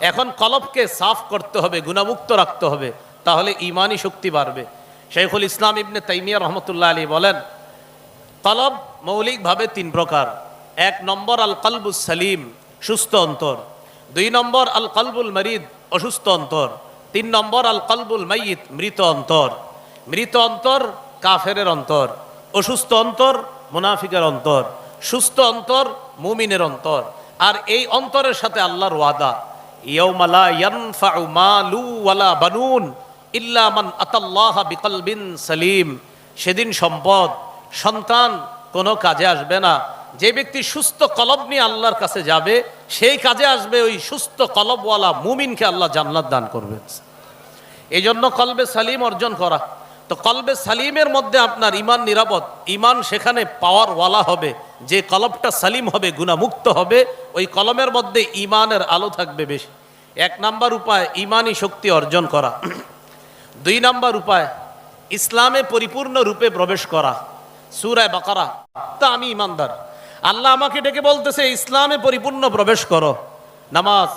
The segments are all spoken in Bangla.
এখন কলবকে সাফ করতে হবে, গুণামুক্ত রাখতে হবে, তাহলে ইমানই শক্তি বাড়বে। শেখুল ইসলাম ইবনে তাইমিয়া রহমতুল্লাহ আলী বলেন, কলব মৌলিকভাবে তিন প্রকার। এক নম্বর আল কলবুল সালিম, সুস্থ অন্তর। দুই নম্বর আল কলবুল মরিদ, অসুস্থ অন্তর। তিন নম্বর আল কলবুল মাইয়িত, মৃত অন্তর। মৃত অন্তর, কাফেরের অন্তর। অসুস্থ অন্তর, মুনাফিকের অন্তর। সুস্থ অন্তর, মুমিনের অন্তর। আর এই অন্তরের সাথে আল্লাহর ওয়াদা। ইয়াউমালা ইয়ানফাউ মালু বানুন ইল্লা মান আতাল্লাহা বিকলবিন সালিম। সেদিন সম্পদ, সন্তান কোনো কাজে আসবে না। যে ব্যক্তি সুস্থ কলব নিয়ে আল্লাহর কাছে যাবে, সেই কাজে আসবে ওই সুস্থ কলবওয়ালা মুমিনকে আল্লাহ জান্নাত দান করবেন এই জন্য কলবে সালিম অর্জন করা। তো কলবে সালিমের মধ্যে আপনার ইমান নিরাপদ। ইমান সেখানে পাওয়ার ওয়ালা হবে। যে কলবটা সালিম হবে, গুণামুক্ত হবে, ওই কলমের মধ্যে ইমানের আলো থাকবে বেশি। এক নাম্বার উপায় ইমানই শক্তি অর্জন করা। দুই নাম্বার উপায়, ইসলামে পরিপূর্ণ রূপে প্রবেশ করা। সুরায় বাকারা। তা আমি ইমানদার আল্লাহ আমাকে ডেকে বলতেছে, ইসলামে পরিপূর্ণ প্রবেশ করো। নামাজ,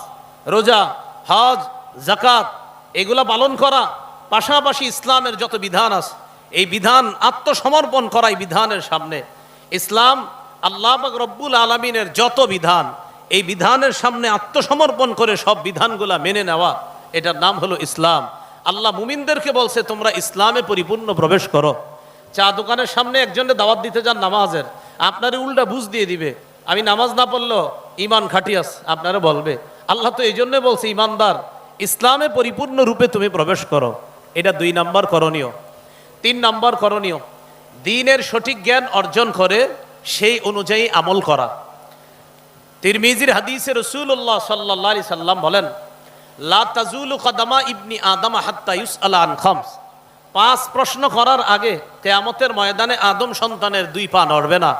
রোজা, হজ জাকাত এগুলা পালন করা। পাশাপাশি ইসলামের যত বিধান আছে, এই বিধান আত্মসমর্পণ করা এই বিধানের সামনে। ইসলাম আল্লাহ রব্বুল আলমিনের যত বিধান, এই বিধানের সামনে আত্মসমর্পণ করে সব বিধানগুলা মেনে নেওয়া, এটার নাম হলো ইসলাম। আল্লাহ মুমিনদেরকে বলছে, তোমরা ইসলামে পরিপূর্ণ প্রবেশ করো। চা দোকানের সামনে একজনে দাওয়াত দিতে যান নামাজের। আপনারই উল্টা বুঝ দিয়ে দিবে। আমি নামাজ না পড়লেও ইমান খাটিয়াস আপনারা বলবে। আল্লাহ তো এই জন্য বলছে ইমানদার ইসলামে পরিপূর্ণ রূপে তুমি প্রবেশ করো। এটা দুই নাম্বার করণীয়। তিন নাম্বার করণীয়, দিনের সঠিক জ্ঞান অর্জন করে সেই অনুযায়ী আমল করা। তিরমিজির হাদিসে রসুল্লাহ সাল্লাহ সাল্লাম বলেন, লা তাজুলু কদামা ইবনি আদম হাত্তা ইউস আন খামস। পাঁচ প্রশ্ন করার আগে কেয়ামতের ময়দানে আদম সন্তানের দুই পা নড়বে না।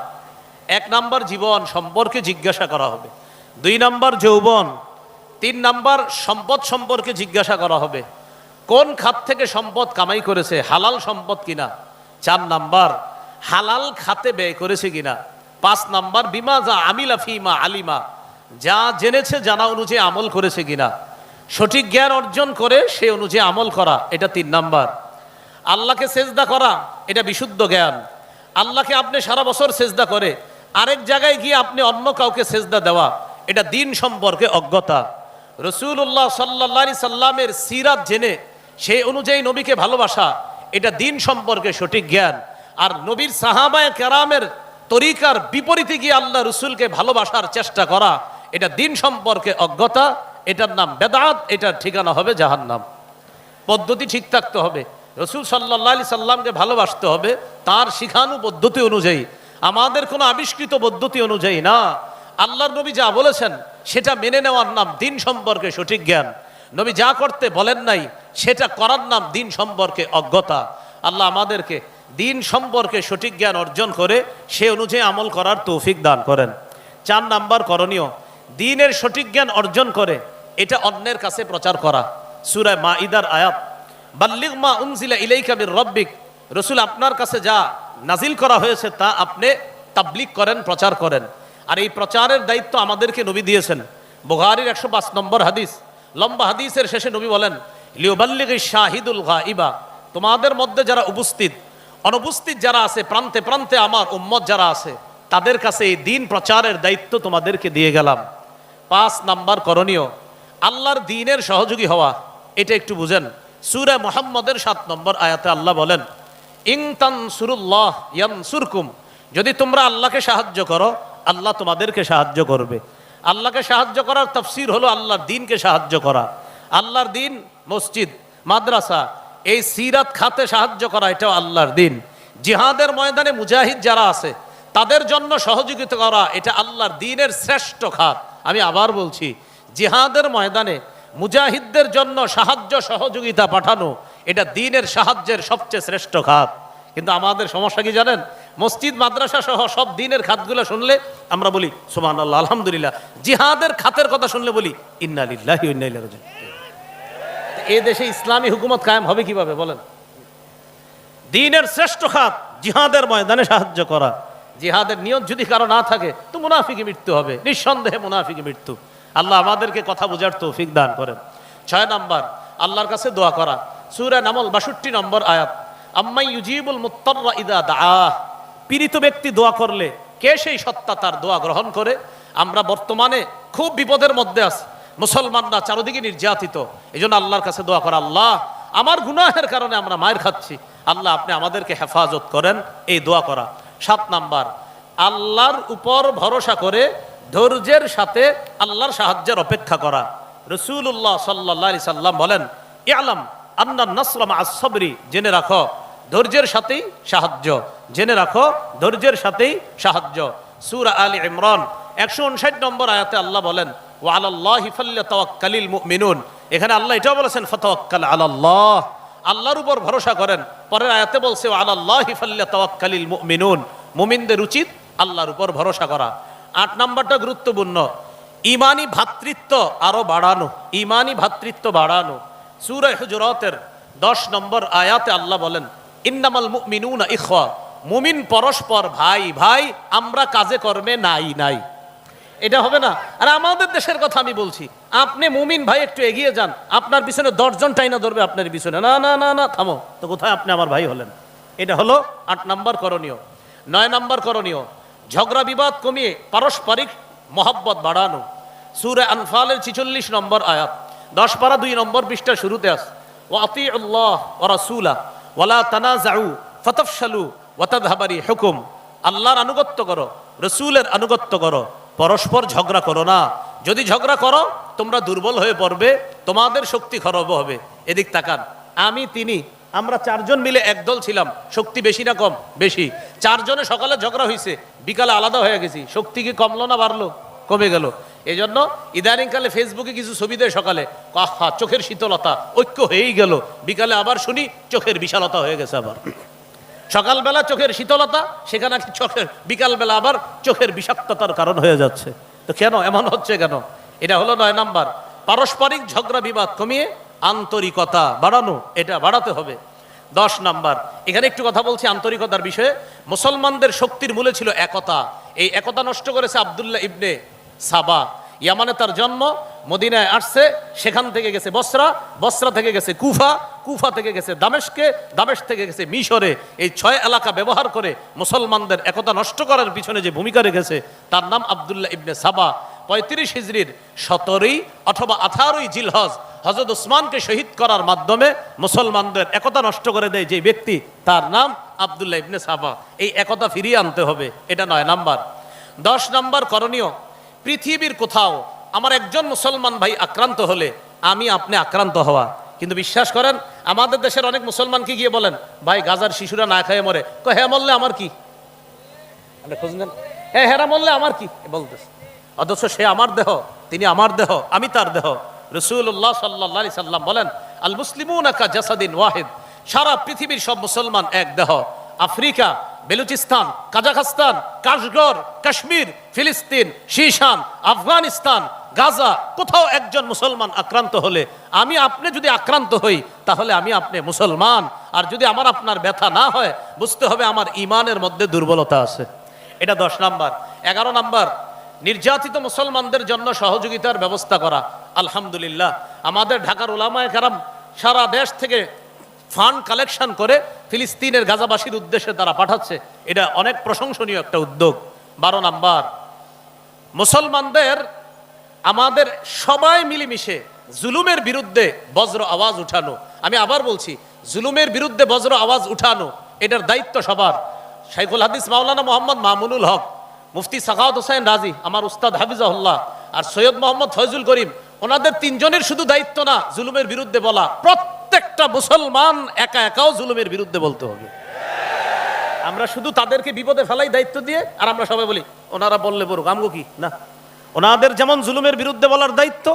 এক নাম্বার জীবন সম্পর্কে জিজ্ঞাসা করা হবে। দুই নাম্বার যৌবন, তিন নাম্বার সম্পদ সম্পর্কে জিজ্ঞাসা করা হবে। কোন খাত থেকে সম্পদ কামাই করেছে, হালাল সম্পদ কিনা? চার নাম্বার হালাল খাতে ব্যয় করেছে কিনা? পাঁচ নাম্বার, বিমা যা আমিলা ফিমা আলিমা, যা জেনেছে জানা অনুযায়ী আমল করেছে কিনা? সঠিক জ্ঞান অর্জন করে সে অনুযায়ী আমল করা, এটা তিন নাম্বার। আল্লাহকে সেজদা করা, এটা বিশুদ্ধ জ্ঞান। আল্লাহকে আপনি সারা বছর সেজদা করে, আরেক জায়গায় গিয়ে আপনি অন্য কাউকে সেজদা দেওয়া, এটা দিন সম্পর্কে অজ্ঞতা। রসুল্লাহ সাল্লা সাল্লামের সিরাত জেনে সেই অনুযায়ী নবীকে ভালোবাসা, এটা দিন সম্পর্কে সঠিক জ্ঞান। আর নবীর সাহাবায় কেরামের তরিকার বিপরীতে গিয়ে আল্লাহ রসুলকে ভালোবাসার চেষ্টা করা, এটা দিন সম্পর্কে অজ্ঞতা, এটার নাম বেদাত, এটার ঠিকানা হবে জাহান্নাম। পদ্ধতি ঠিক থাকতে হবে। রসুল সাল্লাহ আলি সাল্লামকে ভালোবাসতে হবে, তার শিখানু পদ্ধতি অনুযায়ী। আমাদের কোনো আবিষ্কৃত পদ্ধতি অনুযায়ী না। আল্লাহর নবী যা বলেছেন, সেটা মেনে নেওয়ার নাম দিন সম্পর্কে সঠিক জ্ঞান। নবী যা করতে বলেন নাই, সেটা করার নাম দিন সম্পর্কে অজ্ঞতা। আল্লাহ আমাদেরকে দিন সম্পর্কে সঠিক জ্ঞান অর্জন করে সে অনুযায়ী আমল করার তৌফিক দান করেন। চার নাম্বার করণীয়, দিনের সঠিক জ্ঞান অর্জন করে, এটা অন্যের কাছে প্রচার করা। সুরায় মা ইদার আয়াত বাল্লিক মা উনজিলা ইলাইকাবির রব্বিক রসুল আপনার কাছে যা নাজিল করা হয়েছে তা আপনি তাবলিক করেন, প্রচার করেন। আর এই প্রচারের দায়িত্ব আমাদেরকে নবী দিয়েছেন। বোগারির একশো পাঁচ নম্বর হাদিস, লম্বা হাদিসের শেষে নবী বলেন লিওবাল্লিগ শাহিদুল ইবা তোমাদের মধ্যে যারা উপস্থিত অনুপস্থিত যারা আছে, প্রান্তে প্রান্তে আমার উম্মত যারা আছে, তাদের কাছে এই দিন প্রচারের দায়িত্ব তোমাদেরকে দিয়ে গেলাম। পাঁচ নাম্বার করণীয়, আল্লাহর দিনের সহযোগী হওয়া। এটা একটু বুঝেন। সুরে মোহাম্মদের সাত নম্বর আয়াতে আল্লাহ বলেন ইংতান সুরুল্লাহ ইয়ান সুরকুম যদি তোমরা আল্লাহকে সাহায্য করো, আল্লাহ তোমাদেরকে সাহায্য করবে। আল্লাহকে সাহায্য করার তফসির হলো আল্লাহর দিনকে সাহায্য করা। আল্লাহর দিন মসজিদ, মাদ্রাসা এই সিরাত খাতে সাহায্য করা, এটাও আল্লাহর দিন। জিহাদের ময়দানে মুজাহিদ যারা আছে, তাদের জন্য সহযোগিতা করা, এটা আল্লাহর দিনের শ্রেষ্ঠ খাত। আমি আবার বলছি, জিহাদের ময়দানে মুজাহিদদের জন্য সাহায্য সহযোগিতা পাঠানো, এটা দিনের সাহায্যের সবচেয়ে শ্রেষ্ঠ খাত। কিন্তু আমাদের সমস্যা কি জানেন? মসজিদ, মাদ্রাসা সহ সব দিনের খাতগুলো শুনলে আমরা বলি সুমান আল্লাহ আলহামদুলিল্লাহ। জিহাদের খাতের কথা শুনলে বলি ইন্নালিল্লাহ এ দেশে ইসলামী হুকুমত কায়েম হবে কীভাবে? বলেন। দিনের শ্রেষ্ঠ খাত জিহাদের ময়দানে সাহায্য করা। জিহাদের নিয়ত যদি কারও না থাকে তো মুনাফিকে মৃত্যু হবে। নিঃসন্দেহে মুনাফিকে মৃত্যু। আল্লাহ আমাদেরকে কথা বোঝার তৌফিক দান করেন। ছয় নাম্বার আল্লাহর কাছে দোয়া করা। সুরা নামল বাষট্টি নম্বর আয়াত আম্মাই ইউজিবুল মুত্তাররা ইদা দাআ পীড়িত ব্যক্তি দোয়া করলে কে সেই সত্তা তার দোয়া গ্রহণ করে? আমরা বর্তমানে খুব বিপদের মধ্যে আছি। মুসলমানরা চারদিকে নির্যাতিত। এই জন্য আল্লাহর কাছে দোয়া করা, আল্লাহ, আমার গুনাহের কারণে আমরা মায়ের খাচ্ছি। আল্লাহ, আপনি আমাদেরকে হেফাজত করেন, এই দোয়া করা। সাত নাম্বার, আল্লাহর উপর ভরসা করে ধৈর্যের সাথে আল্লাহর সাহায্যের অপেক্ষা করা। রসুল্লাহ সাল্লাহ সাল্লাম বলেন, ইয়ালাম আন্না নাসলাম আসবরি জেনে রাখো, ধৈর্যের সাথেই সাহায্য। জেনে রাখো, ধৈর্যের সাথেই সাহায্য। সুরা আলী ইমরান, একশো উনষাট নম্বর আয়াতে আল্লাহ বলেন ও আল্লাহ তাওয়াক্কালিল মুমিনুন। এখানে আল্লাহ এটাও বলেছেন, ফতাওয়াক্কাল আলাল্লাহ। আল্লাহর উপর ভরসা করেন। পরের আয়াতে বলছে ও আল্লাহ হিফাল্লা তাওয়াক্কালিল মুমিনুন। মুমিনদের উচিত আল্লাহর উপর ভরসা করা। আট নাম্বারটা গুরুত্বপূর্ণ, ইমানি ভ্রাতৃত্ব আরও বাড়ানো। ইমানি ভ্রাতৃত্ব বাড়ানো। সুরা হুজরাতের দশ নম্বর আয়াতে আল্লাহ বলেন, ইন্নামাল মুমিনুনা ইখওয়া। মুমিন পরস্পর ভাই ভাই, আমরা কাজে কর্মে নাই নাই। এটা হবে না। আর আমাদের দেশের কথা আমি বলছি। আপনি মুমিন ভাই একটু এগিয়ে যান। আপনার পিছনে দশজন টাইনা ধরবে আপনার পিছনে। না না না না থামো। তো কোথায় আপনি আমার ভাই হলেন? এটা হলো আট নাম্বার করণীয়। নয় নাম্বার করণীয় ঝগড়া বিবাদ কমিয়ে পারস্পরিক মহব্বত বাড়ানো। সুরে আনফালের ছিচল্লিশ নম্বর আয়াত। দশ পারা দুই নম্বর পৃষ্ঠা শুরুতে আস ও আতি আল্লাহ ও রাসুলা ওয়ালা তানা জাউ ফতফশালু ওয়াতাদহাবারি হুকুম। আল্লাহর আনুগত্য করো রসুলের আনুগত্য করো। পরস্পর ঝগড়া করো না। যদি ঝগড়া করো, তোমরা দুর্বল হয়ে পড়বে, তোমাদের শক্তি খরব হবে। এদিক তাকান। আমি, তিনি, আমরা চারজন মিলে একদল ছিলাম। শক্তি বেশি না কম? বেশি। চারজনে সকালে ঝগড়া হয়েছে বিকালে আলাদা হয়ে গেছি। শক্তি কি কমলো না বাড়লো? কমে গেল। এই জন্য ইদানিংকালে ফেসবুকে কিছু ছবি দেয় সকালে। আহা, চোখের শীতলতা। ঐক্য হয়েই গেল। বিকালে আবার শুনি, চোখের বিশালতা হয়ে গেছে আবার সকালবেলা চোখের শীতলতা, সেখানে চোখের, বিকালবেলা আবার চোখের বিষাক্ততার কারণ হয়ে যাচ্ছে। তো কেন এমন হচ্ছে কেন? এটা হলো নয় নাম্বার। পারস্পরিক ঝগড়া বিবাদ কমিয়ে আন্তরিকতা বাড়ানো, এটা বাড়াতে হবে। দশ নাম্বার। এখানে একটু কথা বলছি আন্তরিকতার বিষয়ে। মুসলমানদের শক্তির মূলে ছিল একতা। এই একতা নষ্ট করেছে আবদুল্লাহ ইবনে সাবা। ইয়ামানে তার জন্ম, মদিনায় আসছে, সেখান থেকে গেছে বসরা বসরা থেকে গেছে কুফা কুফা থেকে গেছে দামেশকে, দামেশ থেকে গেছে মিশরে। এই ছয় এলাকা ব্যবহার করে মুসলমানদের একতা নষ্ট করার পিছনে যে ভূমিকা রেখেছে, তার নাম আবদুল্লাহ ইবনে সাবা। পঁয়ত্রিশ হিজড়ির সতেরোই অথবা আঠারোই জিলহজ হজরত উসমানকে শহীদ করার মাধ্যমে মুসলমানদের একতা নষ্ট করে দেয় যে ব্যক্তি, তার নাম আবদুল্লাহ ইবনে সাবা। এই একতা ফিরিয়ে আনতে হবে, এটা নয় নাম্বার। দশ নাম্বার করণীয় পৃথিবীর কোথাও আমার একজন মুসলমান ভাই আক্রান্ত হলে আমি আপনি আক্রান্ত হওয়া। কিন্তু বিশ্বাস করেন, আমাদের দেশের অনেক মুসলমানকে গিয়ে বলেন, ভাই, গাজার শিশুরা না খেয়ে মরে। ক হ্যাঁ মরলে আমার কি? খোঁজ নেন। হ্যাঁ হেরা মরলে আমার কি? বলতেছে। অথচ সে আমার দেহ, তিনি আমার দেহ, আমি তার দেহ। রসুল্লাহ সাল্লাহ সাল্লাম বলেন, আল মুসলিমুন আকা জাসাদিন ওয়াহিদ। সারা পৃথিবীর সব মুসলমান এক দেহ। Africa Balochistan, Kazakhstan Kashgar Kashmir, ফিলিস্তিন, শীশান, আফগানিস্তান, গাজা, কোথাও একজন মুসলমান আক্রান্ত হলে আমি আপনি যদি আক্রান্ত হই, তাহলে আমি আপনি মুসলমান। আর যদি আমার আপনার ব্যথা না হয়, বুঝতে হবে আমার ইমানের মধ্যে দুর্বলতা আছে। এটা দশ নাম্বার। এগারো নাম্বার, নির্যাতিত মুসলমানদের জন্য সহযোগিতার ব্যবস্থা করা। আলহামদুলিল্লাহ, আমাদের ঢাকার ওলামায় কারাম সারা দেশ থেকে ফান্ড কালেকশন করে ফিলিস্তিনের গাজাবাসীর উদ্দেশ্যে তারা পাঠাচ্ছে। এটা অনেক প্রশংসনীয় একটা উদ্যোগ। বারো নাম্বার, মুসলমানদের, আমাদের সবাই মিলেমিশে জুলুমের বিরুদ্ধে বজ্র আওয়াজ উঠানো। আমি আবার বলছি, জুলুমের বিরুদ্ধে বজ্র আওয়াজ উঠানো, এটার দায়িত্ব সবার। শাইখুল হাদিস মাওলানা মোহাম্মদ মামুনুল হক, মুফতি সাখাওয়াত হোসেন রাজি, আমার উস্তাদ হাফিজাহুল্লাহ আর সৈয়দ মোহাম্মদ ফয়জুল করিম, ওনাদের তিনজনের শুধু দায়িত্ব না, জুলুমের বিরুদ্ধে বলা। প্রত্যেকটা মুসলমান একা একাও জুলুমের বিরুদ্ধে বলতে হবে। আমরা শুধু তাদেরকে বিপদে ফেলাই দায়িত্ব দিয়ে, আর আমরা সবাই বলি, ওনারা বললে বলুক, আমগো কি? না। ওনাদের যেমন জুলুমের বিরুদ্ধে বলার দায়িত্ব,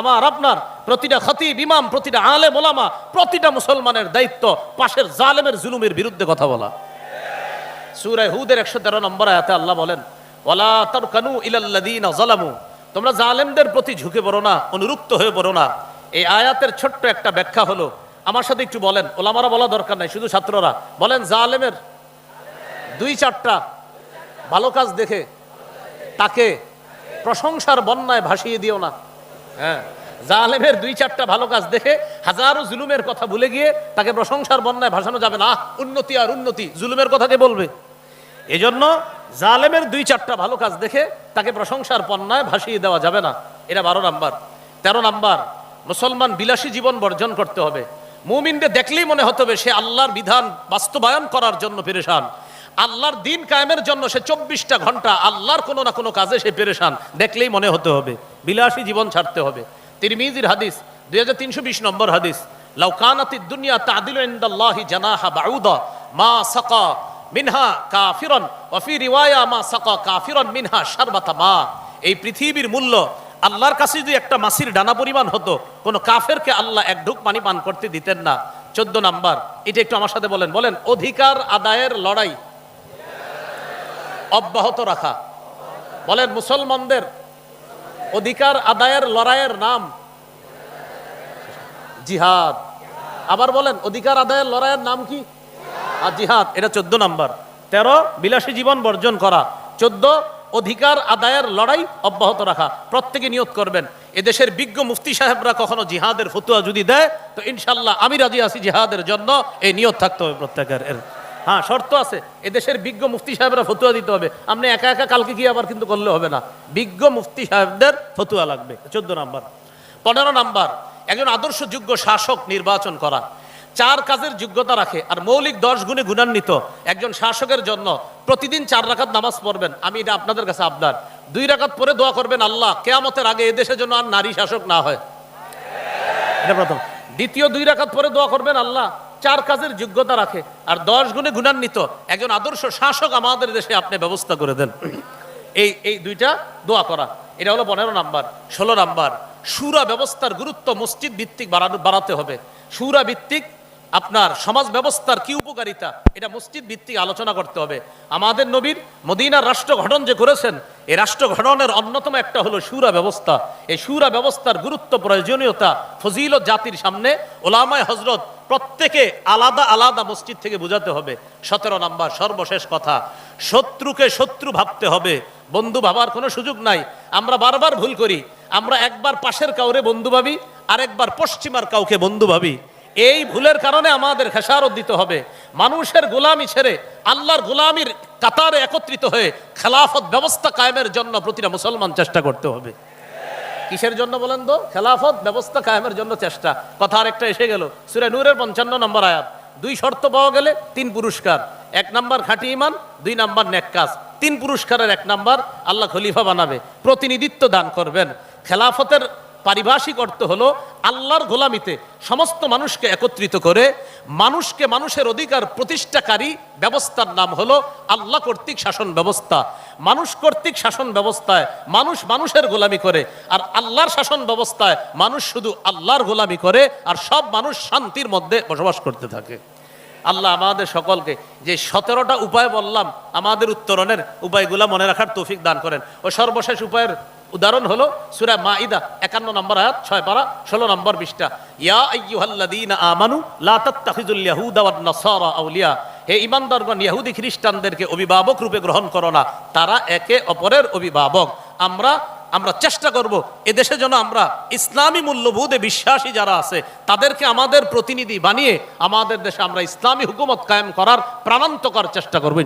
আমার, আপনার, প্রতিটা খতিব, ইমাম, প্রতিটা আলে মোলামা প্রতিটা মুসলমানের দায়িত্ব পাশের জালেমের জুলুমের বিরুদ্ধে কথা বলা। সুরায় হুদের একশো তেরো নম্বর আয়াতে আল্লাহ বলেন, ওয়ালা তারকানু ইলাল্লাযীনা যালামু। তোমরা জালেমদের প্রতি ঝুঁকে পড়ো না, অনুরুক্ত হয়ে পড়ো না। এই আয়াতের ছোট্ট একটা ব্যাখ্যা হলো আমার সাথে একটু বলেন, ওলামারা বলা দরকার নাই, শুধু ছাত্ররা। বলেন, জালেমের দুই চারটা ভালো কাজ দেখে, তাকে প্রশংসার বন্যায় ভাসিয়ে দিও না। হ্যাঁ জালেমের দুই চারটা ভালো কাজ দেখে, হাজারো জুলুমের কথা ভুলে গিয়ে তাকে প্রশংসার বন্যায় ভাসানো যাবে না। উন্নতি আর উন্নতি, জুলুমের কথা কে বলবে? এজন্য জালেমের দুই চারটা ভালো কাজ দেখে, তাকে প্রশংসার পণ্যায় ভাসিয়ে দেওয়া যাবে না। এটা বারো নাম্বার। তেরো নাম্বার, মুসলমান বিলাসী জীবন বর্জন করতে হবে। মুমিনদের দেখলেই মনে হতে হবে সে আল্লাহর বিধান বাস্তবায়ন করার জন্য পেরেশান। আল্লাহর দিন কায়েমের জন্য সে চব্বিশটা ঘণ্টা আল্লাহর কোনো না কোনো কাজে সে পেরেশান। দেখলেই মনে হতে হবে, বিলাসী জীবন ছাড়তে হবে। তিরমিজির হাদিস, দুই হাজার তিনশো বিশ নম্বর হাদিস লাউকানাতি দুনিয়া তাদিল ইনদাল্লাহি জানাহা বাউদা মা সাকা মিনহা কাফিরন ওয়াফি রিওয়ায়া মা সাকা কাফিরন মিনহা শারবাতা মা। এই পৃথিবীর মূল্য আল্লাহর কাছে যদি একটা মাসির ডানা পরিমাণ হতো, কোনো কাফেরকে আল্লাহ এক ঢুক পানি পান করতে দিতেন না। চোদ্দ নাম্বার, এটা একটু আমার সাথে বলেন। বলেন, অধিকার আদায়ের লড়াই অব্যাহত রাখা। বলেন, মুসলমানদের অধিকার আদায়ের লড়াইয়ের নাম জিহাদ। আবার বলেন, অধিকার আদায়ের লড়াইয়ের নাম কি? আর জিহাদ, এটা চোদ্দ নাম্বার। তেরো, বিলাসী জীবন বর্জন করা। চোদ্দ অধিকার আদায়ের লড়াই অব্যাহত রাখা। প্রত্যেকে নিয়ত করবেন। এদেশের বিজ্ঞ মুফতি সাহেবরা কখনো জিহাদের ফতুয়া যদি দেয়, তো ইনশাল্লাহ আমি রাজি আছি জিহাদের জন্য। এই নিয়ত থাকতে হবে প্রত্যেকের। এর হ্যাঁ শর্ত আছে। এদেশের বিজ্ঞ মুফতি সাহেবরা ফতুয়া দিতে হবে। আপনি একা একা কালকে গিয়ে আবার কিন্তু করলে হবে না। বিজ্ঞ মুফতি সাহেবদের ফতুয়া লাগবে। চোদ্দ নাম্বার। পনেরো নাম্বার, একজন আদর্শ যোগ্য শাসক নির্বাচন করা। চার কাজের যোগ্যতা রাখে। আর মৌলিক দশ গুণে গুণান্বিত একজন শাসকের জন্য প্রতিদিন চার রাকাত নামাজ পড়বেন। আমি এটা আপনাদের কাছে আবদার দুই রাকাত পরে দোয়া করবেন আল্লাহ, কেয়ামতের আগে এদেশের জন্য আর নারী শাসক না হয়। এটা প্রথম। দ্বিতীয় দুই রাকাত পরে দোয়া করবেন আল্লাহ, চার কাজের যোগ্যতা রাখে। আর দশ গুণে গুণান্বিত একজন আদর্শ শাসক আমাদের দেশে আপনি ব্যবস্থা করে দেন। এই এই দুইটা দোয়া করা। এটা হলো পনেরো নাম্বার, ষোলো নাম্বার। সুরা ব্যবস্থার গুরুত্ব মসজিদ ভিত্তিক বাড়ানো, বাড়াতে হবে। সুরা ভিত্তিক আপনার সমাজ ব্যবস্থার কি উপকারিতা, এটা মসজিদ ভিত্তিক আলোচনা করতে হবে। আমাদের নবীর মদিনার রাষ্ট্র গঠন যে করেছেন এই রাষ্ট্র গঠনের অন্যতম একটা হলো সুরা ব্যবস্থা। এই সুরা ব্যবস্থার গুরুত্ব, প্রয়োজনীয়তা, ফজিলত জাতির সামনে ওলামায় হজরত প্রত্যেকে আলাদা আলাদা মসজিদ থেকে বোঝাতে হবে। সতেরো নাম্বার সর্বশেষ কথা, শত্রুকে শত্রু ভাবতে হবে। বন্ধু ভাবার কোনো সুযোগ নাই। আমরা বারবার ভুল করি। আমরা একবার পাশের কাউরে বন্ধু ভাবি, আরেকবার পশ্চিমার কাউকে বন্ধু ভাবি। এই ভুলের কারণে আমাদের খেসারত দিতে হবে। মানুষের গোলামি ছেড়ে আল্লাহর গোলামির কাতারে একত্রিত হয়ে খেলাফত ব্যবস্থা কায়েমের জন্য প্রতিটা মুসলমান চেষ্টা করতে হবে। কিসের জন্য বলেন তো? খেলাফত ব্যবস্থা কায়েমের জন্য চেষ্টা। কথা আরেকটা এসে গেল। সুরে নূরের পঞ্চান্ন নম্বর আয়াত। দুই শর্ত পাওয়া গেলে তিন পুরস্কার। এক নাম্বার খাঁটি ইমান দুই নাম্বার নেক কাজ। তিন পুরস্কারের এক নাম্বার আল্লাহ খলিফা বানাবে। প্রতিনিধিত্ব দান করবেন। খেলাফতের পারিভাষিক অর্থ হলো আল্লাহর গোলামিতে সমস্ত মানুষকে একত্রিত করে মানুষকে মানুষের অধিকার প্রতিষ্ঠাকারী ব্যবস্থার নাম হলো আল্লাহ কর্তৃক শাসন ব্যবস্থা। মানুষ কর্তৃক শাসন ব্যবস্থায় মানুষ মানুষের গোলামি করে আর আল্লাহর শাসন ব্যবস্থায় মানুষ শুধু আল্লাহর গোলামি করে আর সব মানুষ শান্তির মধ্যে বসবাস করতে থাকে। আল্লাহ আমাদের সকলকে যে সতেরোটা উপায় বললাম, আমাদের উত্তরণের উপায়গুলা মনে রাখার তৌফিক দান করেন। ও সর্বশেষ উপায়ের উদাহরণ হলো সুরা মাইদা একান্ন নম্বর আয়াত, ছয় পারা, ষোলো নম্বর বিশটা ইয়া আইয়ুহাল্লাযীনা আমানু, লা তাত্তাখিযুল ইয়াহুদা ওয়ান নাসারা আউলিয়া। হে ইমানদারগণ ইহুদি খ্রিস্টানদেরকে অভিভাবক রূপে গ্রহণ করো না। তারা একে অপরের অভিভাবক। আমরা আমরা চেষ্টা করব এদেশে যেন আমরা ইসলামী মূল্যবোধে বিশ্বাসী যারা আছে, তাদেরকে আমাদের প্রতিনিধি বানিয়ে আমাদের দেশে আমরা ইসলামী হুকুমত কায়েম করার প্রাণান্তকর চেষ্টা করব।